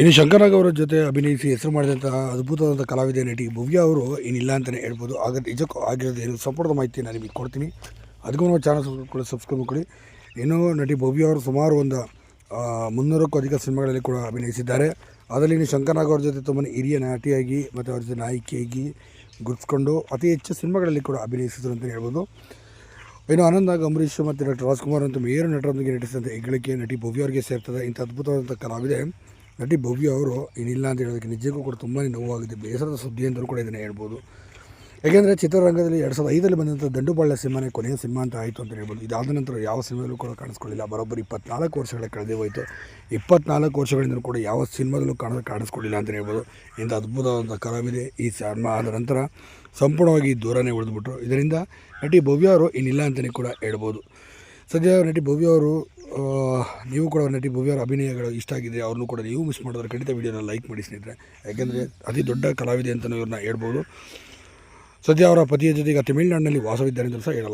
ಇನ್ನು ಶಂಕರ್ನಾಗ್ ಅವರ ಜೊತೆ ಅಭಿನಯಿಸಿ ಹೆಸರು ಮಾಡಿದಂತಹ ಅದ್ಭುತವಾದ ಕಲಾವಿದ ನಟಿ ಭವ್ಯ ಅವರು ಏನಿಲ್ಲ ಅಂತಲೇ ಹೇಳ್ಬೋದು. ಆಗ ನಿಜಕ್ಕೂ ಆಗಿರೋದು ಏನು? ಸಂಪೂರ್ಣ ಮಾಹಿತಿ ನಾನು ನಿಮಗೆ ಕೊಡ್ತೀನಿ. ಅದಕ್ಕೂ ನಾವು ಚಾನಲ್ ಕೂಡ ಸಬ್ಸ್ಕ್ರೈಬ್ ಮಾಡಿ ಇನ್ನು ನಟಿ ಭವ್ಯ ಅವರು ಸುಮಾರು ಒಂದು ಮುನ್ನೂರಕ್ಕೂ ಅಧಿಕ ಸಿನಿಮಾಗಳಲ್ಲಿ ಕೂಡ ಅಭಿನಯಿಸಿದ್ದಾರೆ. ಅದರಲ್ಲಿ ಇನ್ನು ಶಂಕರ್ನಾಗ್ ಅವ್ರ ಜೊತೆ ತುಂಬಾ ಹಿರಿಯ ನಟಿಯಾಗಿ ಮತ್ತು ಅವ್ರ ಜೊತೆ ನಾಯಕಿಯಾಗಿ ಗುರುತಿಸ್ಕೊಂಡು ಅತಿ ಹೆಚ್ಚು ಸಿನಿಮಾಗಳಲ್ಲಿ ಕೂಡ ಅಭಿನಯಿಸಿದ್ರು ಅಂತಲೇ ಹೇಳ್ಬೋದು. ಇನ್ನು ಆನಂದ ಅಂಬರೀಷ್ ಮತ್ತು ಡಾಕ್ಟರ್ ರಾಜ್ಕುಮಾರ್ ಅಂತ ಮೇರು ನಟರೊಂದಿಗೆ ನಟಿಸಿದಂಥ ಹೆಗ್ಗಳಿಕೆ ನಟಿ ಭವ್ಯ ಅವರಿಗೆ ಸೇರ್ತದೆ. ಇಂಥ ಅದ್ಭುತವಾದಂಥ ಕಲಾವಿದೆ. ನಟಿ ಭವ್ಯ ಅವರು ಏನಿಲ್ಲ ಅಂತ ಹೇಳೋದಕ್ಕೆ ನಿಜಕ್ಕೂ ಕೂಡ ತುಂಬಾ ನೋವಾಗಿದೆ. ಬೇಸರದ ಸುದ್ದಿ ಅಂತಲೂ ಕೂಡ ಇದನ್ನು ಹೇಳ್ಬೋದು. ಯಾಕೆಂದರೆ ಚಿತ್ರರಂಗದಲ್ಲಿ ಎರಡು ಸಾವಿರದ ಐದರಲ್ಲಿ ಬಂದಂಥ ದಂಡುಬಾಳ್ಯ ಸಿನಿಮಾನೇ ಕೊನೆಯ ಸಿನಿಮಾ ಅಂತ ಆಯಿತು ಅಂತ ಹೇಳ್ಬೋದು. ಇದಾದ ನಂತರ ಯಾವ ಸಿನಿಮಾದಲ್ಲೂ ಕೂಡ ಕಾಣಿಸ್ಕೊಳ್ಳಿಲ್ಲ. ಬರೋಬ್ಬರಿ ಇಪ್ಪತ್ನಾಲ್ಕು ವರ್ಷಗಳ ಕಳೆದೇ ಹೋಯಿತು. ಇಪ್ಪತ್ನಾಲ್ಕು ವರ್ಷಗಳಿಂದ ಕೂಡ ಯಾವ ಸಿನಿಮಾದಲ್ಲೂ ಕಾಣ ಕಾಣಿಸ್ಕೊಳ್ಳಿಲ್ಲ ಅಂತ ಹೇಳ್ಬೋದು. ಇಂಥ ಅದ್ಭುತವಾದಂಥ ಕಲಾವಿದೆ ಈ ಸಿನಿಮಾ ಆದ ನಂತರ ಸಂಪೂರ್ಣವಾಗಿ ದೂರನೇ ಉಳಿದುಬಿಟ್ರು. ಇದರಿಂದ ನಟಿ ಭವ್ಯ ಅವರು ಏನಿಲ್ಲ ಅಂತಲೇ ಕೂಡ ಹೇಳ್ಬೋದು. ಸದ್ಯ ನಟಿ ಭವ್ಯ ಅವರು ನೀವು ಕೂಡ ನಟಿ ಭವ್ಯ ಅವರ ಅಭಿನಯಗಳು ಇಷ್ಟ ಆಗಿದೆ ಅವ್ರನ್ನೂ ಕೂಡ ನೀವು ಮಿಸ್ ಮಾಡಿದ್ರೆ ಖಂಡಿತ ವೀಡಿಯೋನ ಲೈಕ್ ಮಾಡಿ ಸ್ನೇಹಿತರೆ. ಯಾಕೆಂದರೆ ಅತಿ ದೊಡ್ಡ ಕಲಾವಿದೆ ಅಂತಲೂ ಇವ್ರನ್ನ ಹೇಳ್ಬೋದು. ಸದ್ಯ ಅವರ ಪತಿಯ ಜೊತೆಗೆ ತಮಿಳುನಾಡಿನಲ್ಲಿ ವಾಸವಿದ್ದಾರೆ ಅಂತ ಸಹ ಹೇಳಲಾಗಿದೆ.